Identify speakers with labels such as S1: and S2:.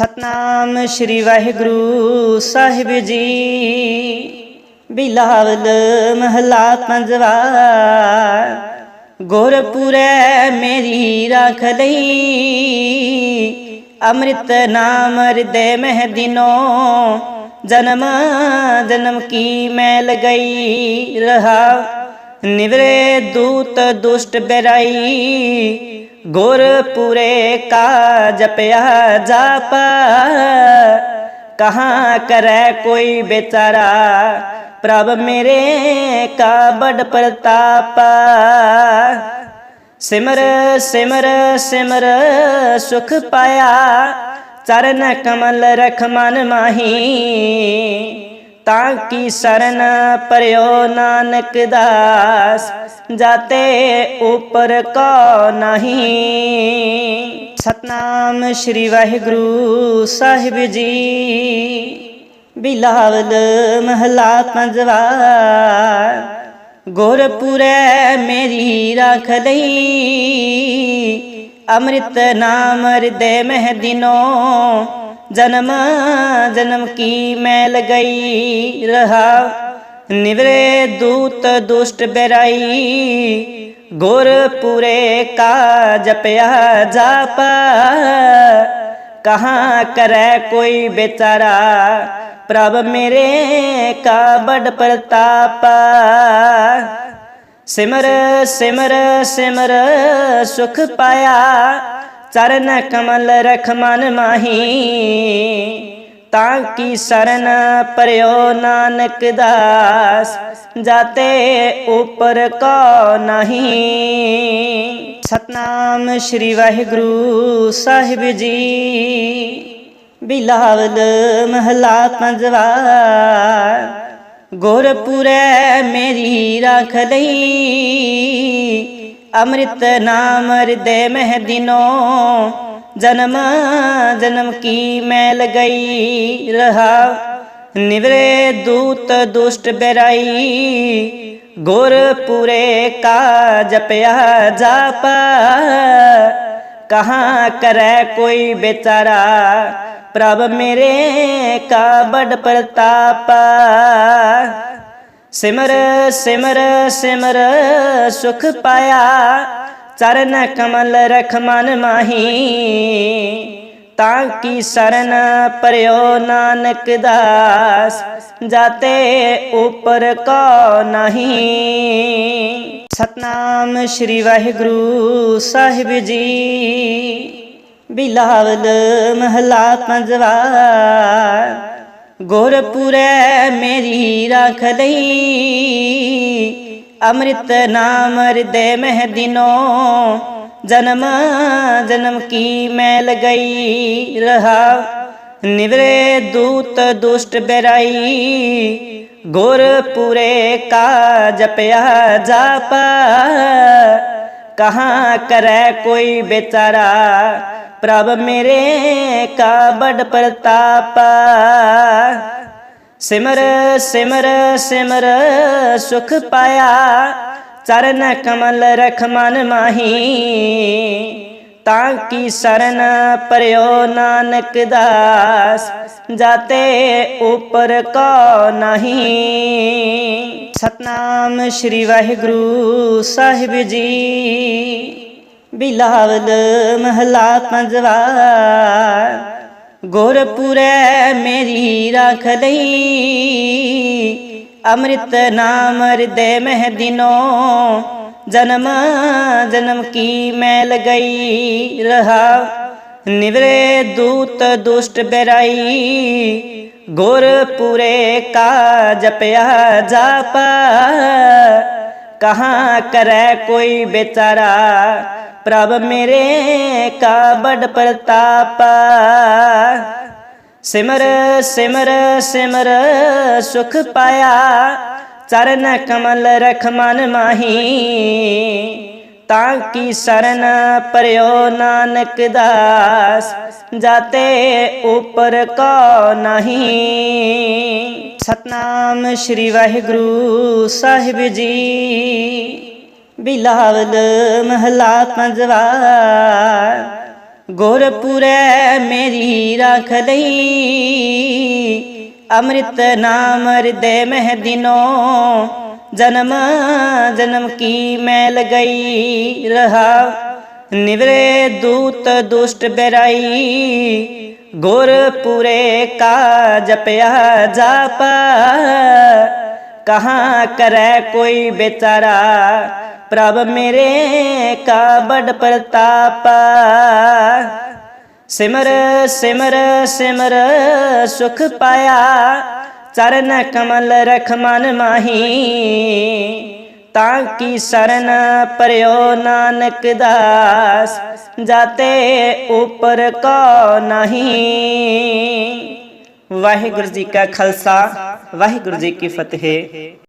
S1: ਸਤਨਾਮ ਸ੍ਰੀ ਵਾਹਿਗੁਰੂ ਸਾਹਿਬ ਜੀ। ਬਿਲਾਵਲ ਮਹਲਾ ਪੰਜਵਾ। ਗੁਰਪੁਰੈ ਮੇਰੀ ਰੱਖ ਲਈ। ਅੰਮ੍ਰਿਤ ਨਾਮ ਹਿਰਦੇ ਮਹਿ ਦਿਨੋ। ਜਨਮ ਜਨਮ ਕੀ ਮੈਂ ਲਗਈ ਰਹਾ। ਨਿਵਰੇ ਦੂਤ ਦੁਸ਼ਟ ਬਰਾਈ। ਗੁਰਪੁਰੇ ਕਾ ਜਪਿਆ ਜਾਪ, ਕਹਾਂ ਕਰੈ ਕੋਈ ਬੇਚਾਰਾ ਪ੍ਰਭ ਮੇਰੇ ਕਾ ਬੜ ਪ੍ਰਤਾਪ। ਸਿਮਰ ਸਿਮਰ ਸਿਮਰ, ਸੁਖ ਪਾਇਆ, ਚਰਨ ਕਮਲ ਰਖ ਮਨ ਮਾਹੀ। ਤਾਂ ਕੀ ਸਰਨ ਪਰਿਓ ਨਾਨਕ ਦਾਸ? ਜਾਤੇ ਉਪਰ ਕੋ ਨਹੀਂ। ਸਤਨਾਮ ਸ੍ਰੀ ਵਾਹਿਗੁਰੂ ਸਾਹਿਬ ਜੀ। ਬਿਲਾਵਲ ਮਹਲਾ ਪੰਜਵਾ। ਗੁਰਪੁਰੈ ਮੇਰੀ ਰੱਖ ਲਈ। ਅੰਮ੍ਰਿਤ ਨਾਮ ਹਿਰਦੇ ਮਹਿ ਦਿਨੋ। ਜਨਮ ਜਨਮ ਕੀ ਮੈਂ ਗਈ ਰਹਾ? ਨਿਵਰੇ ਦੂਤ ਦੁਸ਼ਟ ਬਰਾਈ ਗੁਰਪੁਰੇ ਕਾ ਜਪਿਆ ਜਾਪ। ਕਹਾ ਕਰੈ ਕੋਈ ਬੇਚਾਰਾ ਪ੍ਰਭ ਮੇਰੇ ਕਾ ਬੜ ਪ੍ਰਤਾਪ। ਸਿਮਰ ਸਿਮਰ ਸਿਮਰ ਸੁਖ ਪਾਇਆ ਚਰਨ ਕਮਲ ਰਖ ਮਨ ਮਾਹੀ, ਤਾਂ ਕੀ ਸਰਨ ਪਰਿਓ ਨਾਨਕ ਦਾਸ, ਜਾਤੇ ਉਪਰ ਕੋ ਨਹੀਂ। ਸਤਨਾਮ ਸ੍ਰੀ ਵਾਹਿਗੁਰੂ ਸਾਹਿਬ ਜੀ, ਬਿਲਾਵਲ ਮਹਲਾ ਪੰਜਵਾ। ਗੁਰਪੁਰੈ ਮੇਰੀ ਰੱਖ ਲਈ। ਅੰਮ੍ਰਿਤ ਨਾਮ ਹਿਰਦੇ ਮਹਿ ਦਿਨੋ। ਜਨਮ ਜਨਮ ਕੀ ਮੈਂ ਗਈ ਰਹਾ। ਨਿਵਰੇ ਦੂਤ ਦੁਸ਼ਟ ਬਰਾਈ। ਗੁਰਪੁਰੇ ਕਾ ਜਪਿਆ ਜਾਪ। ਕਹਾ ਕਰੈ ਕੋਈ ਬੇਚਾਰਾ ਪ੍ਰਭ ਮੇਰੇ ਕਾ ਬੜ ਪ੍ਰਤਾਪ। ਸਿਮਰ ਸਿਮਰ ਸਿਮਰ, ਸੁਖ ਪਾਇਆ। ਚਰਨ ਕਮਲ ਰਖ ਮਨ ਮਾਹੀ। ਤਾਂ ਕੀ ਸਰਨ ਪਰਿਓ ਨਾਨਕ ਦਾਸ, ਜਾਤੇ ਉਪਰ ਕੋ ਨਹੀਂ। ਸਤਨਾਮ ਸ੍ਰੀ ਵਾਹਿਗੁਰੂ ਸਾਹਿਬ ਜੀ। ਬਿਲਾਵਲ ਮਹਲਾ ਪੰਜਵਾ। ਗੁਰਪੁਰੈ ਮੇਰੀ ਰੱਖ ਲਈ, ਅੰਮ੍ਰਿਤ ਨਾਮ ਹਿਰਦੇ ਮਹਿ ਦਿਨੋ। ਜਨਮ ਜਨਮ ਕੀ ਮੈਂ ਗਈ ਰਹਾ? ਨਿਵਰੇ ਦੂਤ ਦੁਸ਼ਟ ਬਰਾਈ, ਗੁਰਪੁਰੇ ਕਾ ਜਪਿਆ ਜਾਪ। ਕਹਾ ਕਰੈ ਕੋਈ ਬੇਚਾਰਾ ਪ੍ਰਭ ਮੇਰੇ ਕਾ ਬੜ ਪ੍ਰਤਾਪ। ਸਿਮਰ ਸਿਮਰ ਸਿਮਰ, ਸੁਖ ਪਾਇਆ। ਚਰਨ ਕਮਲ ਰਖ ਮਨ ਮਾਹੀ। ਤਾਂ ਕੀ ਸਰਨ ਪਰਿਓ ਨਾਨਕ ਦਾਸ, ਜਾਤੇ ਉਪਰ ਕੋ ਨਹੀਂ। ਸਤਨਾਮ ਸ੍ਰੀ ਵਾਹਿਗੁਰੂ ਸਾਹਿਬ ਜੀ। ਬਿਲਾਵਲ ਮਹਲਾ ਪੰਜਵਾ ਗੁਰਪੁਰੈ ਮੇਰੀ ਰੱਖ ਲਈ, ਅੰਮ੍ਰਿਤ ਨਾਮ ਹਿਰਦੇ ਮਹਿ ਦਿਨੋ, ਜਨਮ ਜਨਮ ਕੀ ਮੈਂ ਗਈ ਰਹਾ, ਨਿਵਰੇ ਦੂਤ ਦੁਸ਼ਟ ਬਰਾਈ, ਗੁਰਪੁਰੇ ਕਾ ਜਪਿਆ ਜਾਪ, ਕਹਾ ਕਰੈ ਕੋਈ ਬੇਚਾਰਾ ਪ੍ਰਭ ਮੇਰੇ ਕਾ ਬੜ ਪ੍ਰਤਾਪ। ਸਿਮਰ ਸਿਮਰ ਸਿਮਰ, ਸੁਖ ਪਾਇਆ। ਚਰਨ ਕਮਲ ਰਖ ਮਨ ਮਾਹੀ। ਤਾਂ ਕੀ ਸਰਨ ਪਰਿਓ ਨਾਨਕ ਦਾਸ, ਜਾਤੇ ਉਪਰ ਕੋ ਨਹੀਂ। ਸਤਨਾਮ ਸ੍ਰੀ ਵਾਹਿਗੁਰੂ ਸਾਹਿਬ ਜੀ। ਬਿਲਾਵਲ ਮਹਲਾ ਪੰਜਵਾ ਗੁਰਪੁਰੈ ਮੇਰੀ ਰੱਖ ਲਈ, ਅੰਮ੍ਰਿਤ ਨਾਮ ਹਿਰਦੇ ਮਹਿ ਦਿਨੋ, ਜਨਮ ਜਨਮ ਕੀ ਮੈਂ ਗਈ ਰਹਾ, ਨਿਵਰੇ ਦੂਤ ਦੁਸ਼ਟ ਬਰਾਈ, ਗੁਰਪੁਰੇ ਕਾ ਜਪਿਆ ਜਾਪ, ਕਹਾ ਕਰੈ ਕੋਈ ਬੇਚਾਰਾ ਪ੍ਰਭ ਮੇਰੇ ਕਾ ਬੜ ਪ੍ਰਤਾਪ। ਸਿਮਰ ਸਿਮਰ ਸਿਮਰ, ਸੁਖ ਪਾਇਆ। ਚਰਨ ਕਮਲ ਰਖ ਮਨ ਮਾਹੀ। ਤਾਂ ਕੀ ਸਰਨ ਪਰਿਓ ਨਾਨਕ ਦਾਸ, ਜਾਤੇ ਉਪਰ ਕੋ ਨਹੀਂ। ਵਾਹਿਗੁਰੂ ਜੀ ਕਾ ਖਾਲਸਾ, ਵਾਹਿਗੁਰੂ ਜੀ ਕੀ ਫਤਿਹ।